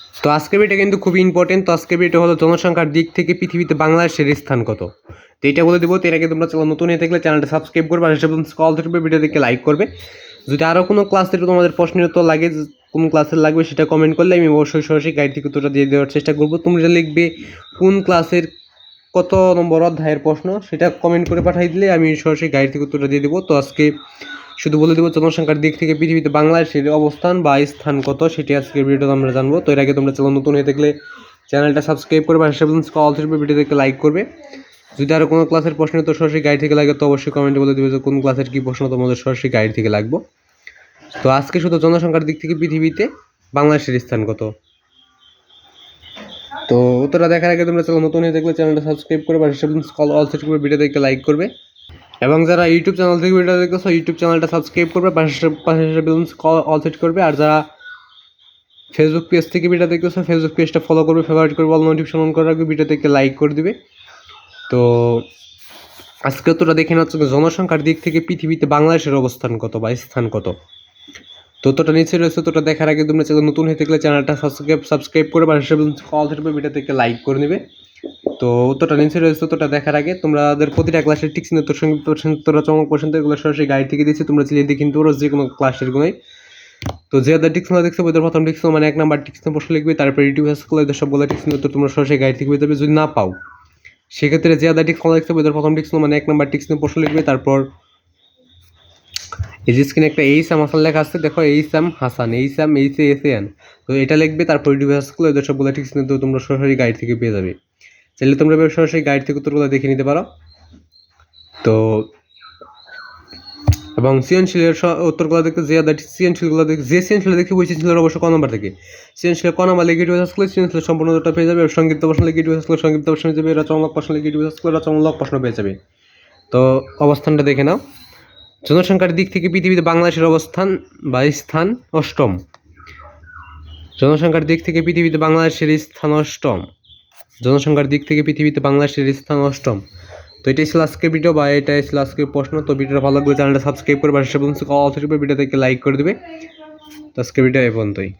তো আজকের ভিডিওটা কিন্তু খুবই ইম্পর্টেন্ট তো আজকের ভিডিওটা হলো জনসংখ্যার দিক থেকে পৃথিবীতে বাংলাদেশের স্থান কত? তো এটা বলে দেবো, তো এর আগে তোমরা নতুন হয়ে থাকলে চ্যানেলটা সাবস্ক্রাইব করবে আর সেসব কল থাকবে ভিডিও দেখে লাইক করবে। যদি আরও কোনো ক্লাসের তোমাদের প্রশ্নের উত্তর লাগে কোন ক্লাসের লাগবে সেটা কমেন্ট করলে আমি অবশ্যই সরাসরি গাইড থেকে উত্তরটা দিয়ে দেওয়ার চেষ্টা করব। তোমরা লিখবে কোন ক্লাসের কত নম্বর অধ্যায়ের প্রশ্ন, সেটা কমেন্ট করে পাঠিয়ে দিলে আমি সরাসরি গাইড থেকে উত্তরটা দিয়ে দেবো। তো আজকে শুধু বলে দেবো, জনসংখ্যার দিক থেকে পৃথিবীতে বাংলাদেশের অবস্থান বা স্থান কত, সেটি আজকের ভিডিওতে আমরা জানব। তো এর আগে তোমরা চ্যানেল নতুন হয়ে থাকলে চ্যানেলটা সাবস্ক্রাইব করবে আর কল থাকবে ভিডিও দেখে লাইক করবে। যদি আরও কোনো ক্লাসের প্রশ্ন তো সরাসরি গাইড থেকে লাগে, তো অবশ্যই কমেন্টে বলে দেবে যে কোন ক্লাসের কী প্রশ্ন তোমাদের সরাসরি গাইড থেকে লাগবো। তো আজকে শুধু জনসংখ্যার দিক থেকে পৃথিবীতে বাংলাদেশের স্থান কত? তো উত্তরটা দেখার আগে তোমরা চ্যানেল নতুন হয়ে দেখলে চ্যানেলটা সাবস্ক্রাইব করবে আর কল অল সেট করবে ভিডিও দেখে লাইক করবে। এবং যারা ইউটিউব চ্যানেল থেকে ভিডিও দেখতেছো ইউটিউব চ্যানেলটা সাবস্ক্রাইব করবে, পাশে অল সেট করবে। আর যারা ফেসবুক পেজ থেকে ভিডিও দেখতেছো ফেসবুক পেজটা ফলো করবে ফেভারিট করবে অল নোটিফিকেশন অন করে রাখবে ভিডিও দেখে লাইক করে দিবে। তো আজকে তোরা দেখে নেওয়া হচ্ছে জনসংখ্যার দিক থেকে পৃথিবীতে বাংলাদেশের অবস্থান কত বা স্থান কত? তো তোটা নিচে রয়েছে তোটা দেখার আগে তোমরা নতুন হয়ে থাকলে চ্যানেলটা সাবস্ক্রাইব সাবস্ক্রাইব করে বা কল থাকবে ভিডিও থেকে লাইক করে নেবে। তো উত্তরটা নিচে রয়েছে উত্তরটা দেখার আগে তোমাদের প্রতিটা ক্লাসের টিক্স উত্তর সঙ্গে প্রশ্ন তোরা চমক প্রশ্ন এগুলো সরাসরি গাইড থেকে দিচ্ছি তোমরা চাইলে দেখে কিন্তু যে কোনো ক্লাসের গুলোই তো যে আদার টিক্স দেখছ ওদের প্রথম টিক্স মানে এক নাম্বার টিক্স প্রশ্ন লিখবে, তারপরে ইউটিউব স্কুল এদের সবগুলো টিক্স উত্তর তোমরা সরাসরি গাইড থেকে পেতে যদি না পাও। সেক্ষেত্রে যে আদার টিক্স দেখছ ওদের প্রথম টিক্স মানে এক নাম্বার টিক্স প্রশ্ন লিখবে, তারপর এই যে স্ক্রিনে একটা এইচ এম হাসান লেখা আছে, দেখো H M Hasan H M H S N তো এটা লিখবে, তারপর ইউটিউব স্কুল এদের সবগুলো টিক্স তো তোমরা সরাসরি গাইড থেকে পেয়ে যাবে। চাইলে তোমরা সরাসরি গাইড থেকে উত্তরগুলো দেখে নিতে পারো। তো, এবং সৃজনশীলের স- উত্তরগুলো দেখতে যে সৃজনশীলগুলো দেখে যে সৃজনশীল দেখে বইছিলেন অবশ্য ক নম্বর থেকে। সৃজনশীল ক নম্বর লিখে ইউটিউব স্কুলে সৃজনশীল সম্পূর্ণ উত্তরটা পেয়ে যাবে সংগীত প্রশ্ন লিখে ইউটিউব স্কুলে সংগীত প্রশ্ন পেয়ে যাবে রচনামূলক প্রশ্ন লিখে ইউটিউব স্কুলে রচনামূলক প্রশ্ন পেয়ে যাবে। তো, অবস্থানটা দেখে নাও। জনসংখ্যার দিক থেকে পৃথিবীতে বাংলাদেশের অবস্থান বা স্থান অষ্টম। জনসংখ্যার দিক থেকে পৃথিবীতে বাংলাদেশের স্থান অষ্টম। জনসংখ্যার দিক থেকে পৃথিবীতে বাংলাদেশের স্থান অষ্টম। তো এটাই ছিল আজকের ভিডিও বা এটাই ছিল আজকের প্রশ্ন। তো ভিডিওটা ভালো লাগলে চ্যানেলটা সাবস্ক্রাইব করে করবে বন্ধু অথচ ভিডিও থেকে লাইক করে দেবে। তো আজকের ভিডিও এ পর্যন্তই।